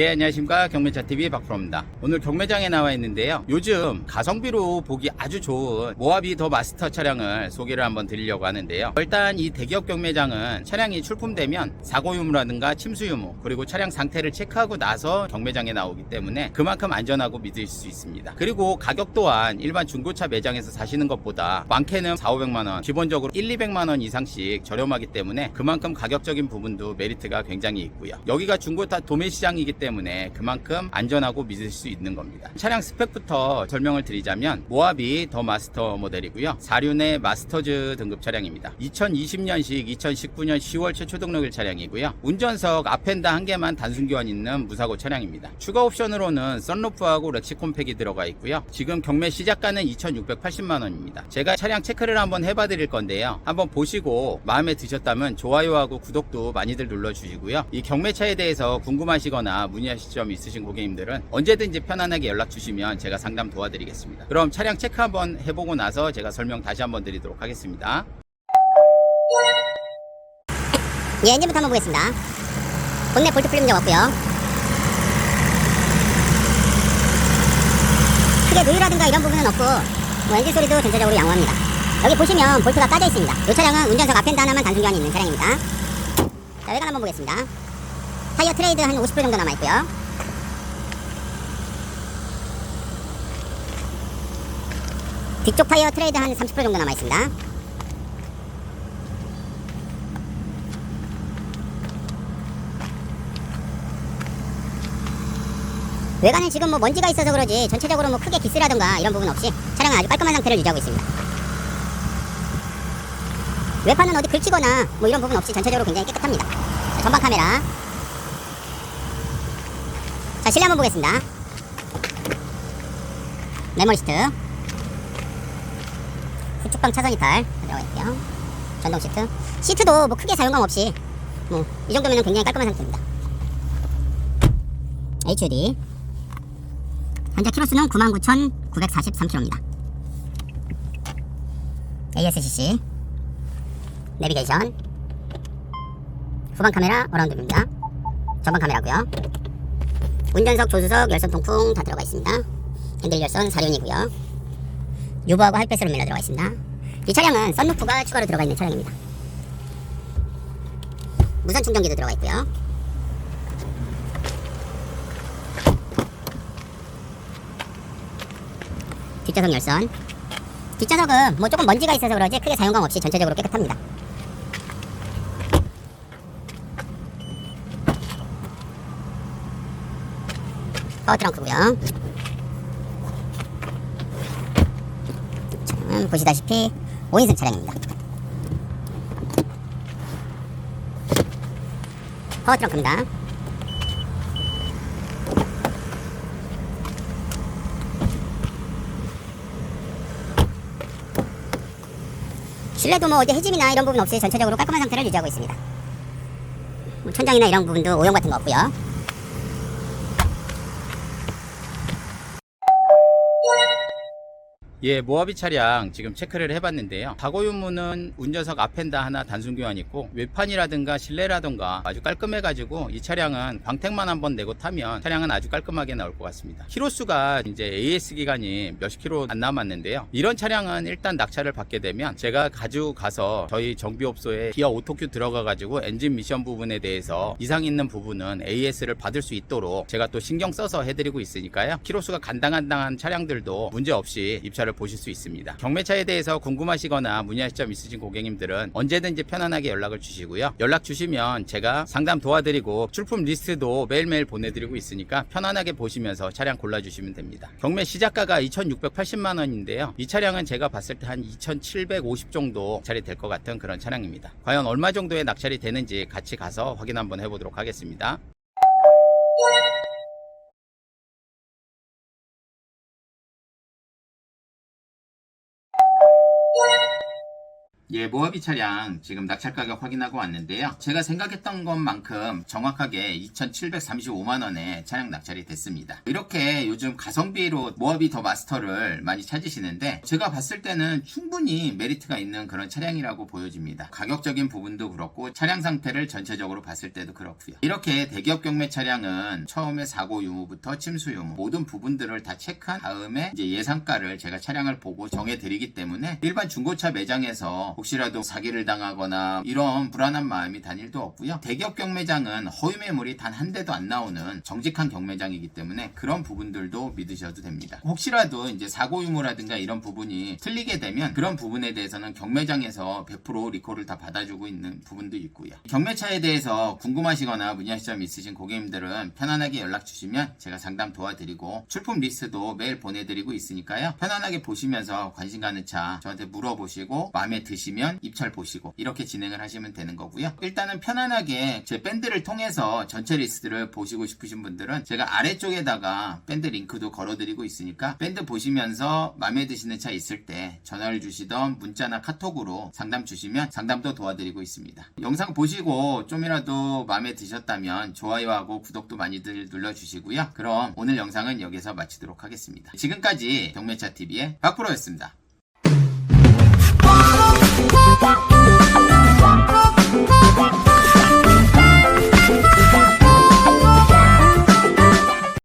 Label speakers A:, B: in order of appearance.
A: 예, 안녕하십니까. 경매차TV 박프로입니다. 오늘 경매장에 나와 있는데요. 요즘 가성비로 보기 아주 좋은 모하비 더 마스터 차량을 소개를 한번 드리려고 하는데요. 일단 이 대기업 경매장은 차량이 출품되면 사고 유무라든가 침수 유무, 그리고 차량 상태를 체크하고 나서 경매장에 나오기 때문에 그만큼 안전하고 믿을 수 있습니다. 그리고 가격 또한 일반 중고차 매장에서 사시는 것보다 많게는 4, 500만원, 기본적으로 1, 200만원 이상씩 저렴하기 때문에 그만큼 가격적인 부분도 메리트가 굉장히 있고요. 여기가 중고차 도매 시장이기 때문에 그만큼 안전하고 믿을 수 있는 겁니다. 차량 스펙부터 설명을 드리자면 모하비 더 마스터 모델이고요. 4륜의 마스터즈 등급 차량입니다. 2020년식 2019년 10월 최초 등록일 차량이고요. 운전석 앞엔다 한 개만 단순 교환 있는 무사고 차량입니다. 추가 옵션으로는 썬루프하고 렉시콤팩이 들어가 있고요. 지금 경매 시작가는 2,680만 원입니다. 제가 차량 체크를 한번 해봐 드릴 건데요. 한번 보시고 마음에 드셨다면 좋아요하고 구독도 많이들 눌러 주시고요. 이 경매차에 대해서 궁금하시거나 문의 하실 점 있으신 고객님들은 언제든지 편안하게 연락 주시면 제가 상담 도와드리겠습니다. 그럼 차량 체크 한번 해보고 나서 제가 설명 다시 한번 드리도록 하겠습니다.
B: 예, 엔진부터 한번 보겠습니다. 본넷 볼트 풀림 적 없고요. 크게 노유라든가 이런 부분은 없고 뭐 엔진 소리도 전체적으로 양호합니다. 여기 보시면 볼트가 까져 있습니다. 이 차량은 운전석 앞엔다 하나만 단순 교환이 있는 차량입니다. 자, 외관 한번 보겠습니다. 타이어 트레이드 한 50% 정도 남아있고요. 뒤쪽 타이어 트레이드 한 30% 정도 남아있습니다. 외관은 지금 뭐 먼지가 있어서 그러지 전체적으로 뭐 크게 기스라든가 이런 부분 없이 차량은 아주 깔끔한 상태를 유지하고 있습니다. 외판은 어디 긁히거나 뭐 이런 부분 없이 전체적으로 굉장히 깨끗합니다. 자, 전방 카메라. 자, 실내 한번 보겠습니다. 메모리 시트. 후측방 차선 이탈 들어가 있고요. 전동 시트. 시트도 뭐 크게 사용감 없이 뭐 이 정도면 굉장히 깔끔한 상태입니다. HUD. 현재 키로수는 99,943km입니다. ASCC 내비게이션 후방 카메라 어라운드입니다. 전방 카메라고요. 운전석, 조수석, 열선 통풍 다 들어가 있습니다. 핸들 열선 4륜이고요. 유보하고 하이패스로 밀려 들어가 있습니다. 이 차량은 썬루프가 추가로 들어가 있는 차량입니다. 무선 충전기도 들어가 있고요. 뒷좌석 열선 뒷좌석은 뭐 조금 먼지가 있어서 그러지 크게 사용감 없이 전체적으로 깨끗합니다 파워 트렁크고요 차량은 보시다시피 5인승 차량입니다 파워 트렁크입니다 실내도 뭐 어디 해짐이나 이런 부분 없이 전체적으로 깔끔한 상태를 유지하고 있습니다. 뭐 천장이나 이런 부분도 오염 같은 거 없고요.
A: 예, 모하비 차량 지금 체크를 해봤는데요. 사고 유무는 운전석 앞엔다 하나 단순 교환 있고 외판이라든가 실내라든가 아주 깔끔해가지고 이 차량은 광택만 한번 내고 타면 차량은 아주 깔끔하게 나올 것 같습니다. 키로수가 이제 AS 기간이 몇십 킬로 안 남았는데요. 이런 차량은 일단 낙찰을 받게 되면 제가 가지고 가서 저희 정비업소에 기아 오토큐 들어가가지고 엔진 미션 부분에 대해서 이상 있는 부분은 AS를 받을 수 있도록 제가 또 신경 써서 해드리고 있으니까요. 키로수가 간당간당한 차량들도 문제 없이 입찰을 보실 수 있습니다. 경매차에 대해서 궁금하시거나 문의하실 점 있으신 고객님들은 언제든지 편안하게 연락을 주시고요. 연락 주시면 제가 상담 도와드리고 출품 리스트도 매일매일 보내드리고 있으니까 편안하게 보시면서 차량 골라주시면 됩니다. 경매 시작가가 2,680만 원인데요. 이 차량은 제가 봤을 때 한 2,750 정도 낙찰이 될것 같은 그런 차량입니다. 과연 얼마 정도의 낙찰이 되는지 같이 가서 확인 한번 해보도록 하겠습니다. 예, 모하비 차량 지금 낙찰 가격 확인하고 왔는데요. 제가 생각했던 것만큼 정확하게 2,735만 원에 차량 낙찰이 됐습니다. 이렇게 요즘 가성비로 모하비 더 마스터를 많이 찾으시는데 제가 봤을 때는 충분히 메리트가 있는 그런 차량이라고 보여집니다. 가격적인 부분도 그렇고 차량 상태를 전체적으로 봤을 때도 그렇고요. 이렇게 대기업 경매 차량은 처음에 사고 유무부터 침수 유무 모든 부분들을 다 체크한 다음에 이제 예상가를 제가 차량을 보고 정해드리기 때문에 일반 중고차 매장에서 혹시라도 사기를 당하거나 이런 불안한 마음이 단일도 없고요. 대기업 경매장은 허위 매물이 단 한 대도 안 나오는 정직한 경매장이기 때문에 그런 부분들도 믿으셔도 됩니다. 혹시라도 이제 사고 유무라든가 이런 부분이 틀리게 되면 그런 부분에 대해서는 경매장에서 100% 리콜을 다 받아주고 있는 부분도 있고요. 경매차에 대해서 궁금하시거나 문의하실 점 있으신 고객님들은 편안하게 연락 주시면 제가 상담 도와드리고 출품 리스트도 매일 보내드리고 있으니까요. 편안하게 보시면서 관심 가는 차 저한테 물어보시고 마음에 드 시면 입찰 보시고 이렇게 진행을 하시면 되는 거고요. 일단은 편안하게 제 밴드를 통해서 전체 리스트를 보시고 싶으신 분들은 제가 아래쪽에다가 밴드 링크도 걸어드리고 있으니까 밴드 보시면서 마음에 드시는 차 있을 때 전화를 주시던 문자나 카톡으로 상담 주시면 상담도 도와드리고 있습니다. 영상 보시고 좀이라도 마음에 드셨다면 좋아요하고 구독도 많이들 눌러주시고요. 그럼 오늘 영상은 여기서 마치도록 하겠습니다. 지금까지 경매차 TV의 박프로였습니다.